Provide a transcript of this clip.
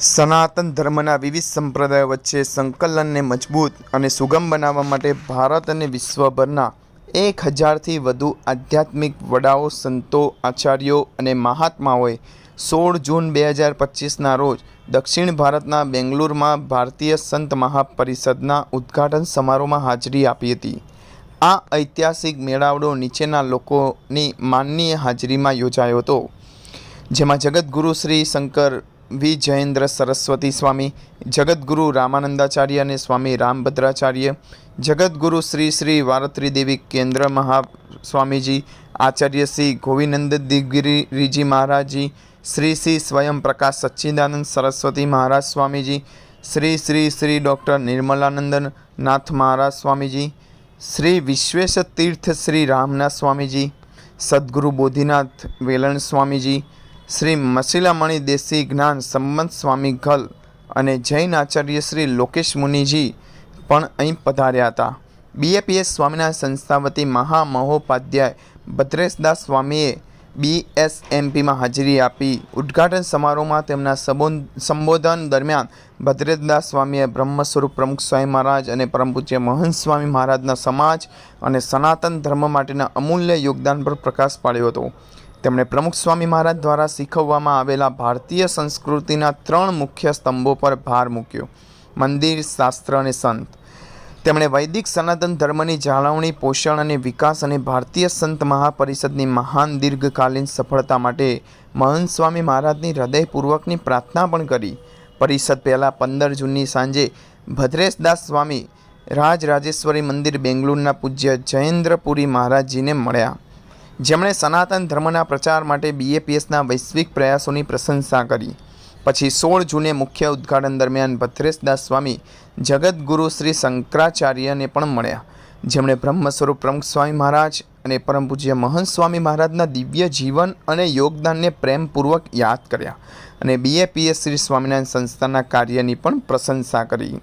સનાતન ધર્મના વિવિધ સંપ્રદાયો વચ્ચે સંકલનને મજબૂત અને સુગમ બનાવવા માટે ભારત અને વિશ્વભરના એક હજારથી વધુ આધ્યાત્મિક વડાઓ, સંતો, આચાર્યો અને મહાત્માઓએ સોળ જૂન બે હજાર પચીસના રોજ દક્ષિણ ભારતના બેંગલુરુમાં ભારતીય સંત મહાપરિષદના ઉદ્ઘાટન સમારોહમાં હાજરી આપી હતી. આ ઐતિહાસિક મેળાવડો નીચેના લોકોની માનનીય હાજરીમાં યોજાયો હતો. જેમાં જગતગુરુ શ્રી શંકર વી જયેન્દ્ર સરસ્વતી સ્વામી જગતગુરુ રામાનંદાચાર્ય અને સ્વામી રામભદ્રાચાર્ય જગતગુરુ શ્રી શ્રી વારત્રી દેવી કેન્દ્ર મહા સ્વામીજી આચાર્ય શ્રી ગોવિંદ દિગગીરીજી મહારાજજી, શ્રી શ્રી સ્વયં પ્રકાશ સચ્ચિદાનંદ સરસ્વતી મહારાજ સ્વામીજી, શ્રી શ્રી શ્રી ડૉક્ટર નિર્મલાનંદન નાથ મહારાજ સ્વામીજી, શ્રી વિશ્વેશ તીર્થ શ્રી રામનાથ સ્વામીજી, સદગુરુ બોધિનાથ વેલણ સ્વામીજી શ્રી મશીલામણી દેશી જ્ઞાન સંબંધ સ્વામી ઘલ અને જૈન આચાર્ય શ્રી લોકેશ મુનિજી પણ અહીં પધાર્યા હતા. બીએપીએસ સ્વામીના સંસ્થા વતી મહામહોપાધ્યાય ભદ્રેશદાસ સ્વામીએ બીએસએમપીમાં હાજરી આપી. ઉદ્ઘાટન સમારોહમાં તેમના સંબોધ, સંબોધન દરમિયાન ભદ્રેશદાસ સ્વામીએ બ્રહ્મ સ્વરૂપ પ્રમુખ સ્વામી મહારાજ અને પરમ પૂજ્ય મહંત સ્વામી મહારાજના સમાજ અને સનાતન ધર્મ માટેના અમૂલ્ય યોગદાન પર પ્રકાશ પાડ્યો હતો. તેમણે પ્રમુખ સ્વામી મહારાજ દ્વારા શીખવવામાં આવેલા ભારતીય સંસ્કૃતિના ત્રણ મુખ્ય સ્તંભો પર ભાર મૂક્યો. મંદિર, શાસ્ત્ર અને સંત. તેમણે વૈદિક સનાતન ધર્મની જાળવણી, પોષણ અને વિકાસ અને ભારતીય સંત મહાપરિષદની મહાન દીર્ઘકાલીન સફળતા માટે મહંત સ્વામી મહારાજની હૃદયપૂર્વકની પ્રાર્થના પણ કરી. પરિષદ પહેલાં પંદર જૂનની સાંજે ભદ્રેશદાસ સ્વામી રાજરાજેશ્વરી મંદિર બેંગલુરુના પૂજ્ય જયેન્દ્રપુરી મહારાજજીને મળ્યા. જેમણે સનાતન ધર્મના પ્રચાર માટે બીએપીએસના વૈશ્વિક પ્રયાસોની પ્રશંસા કરી. પછી સોળ જૂને મુખ્ય ઉદ્ઘાટન દરમિયાન ભદ્રેશદાસ સ્વામી જગતગુરુ શ્રી શંકરાચાર્યને પણ મળ્યા. જેમણે બ્રહ્મ સ્વરૂપ પ્રમુખ સ્વામી મહારાજ અને પરમ પૂજ્ય મહંત સ્વામી મહારાજના દિવ્ય જીવન અને યોગદાનને પ્રેમપૂર્વક યાદ કર્યા અને બીએપીએસ શ્રી સ્વામિનારાયણ સંસ્થાના કાર્યની પણ પ્રશંસા કરી.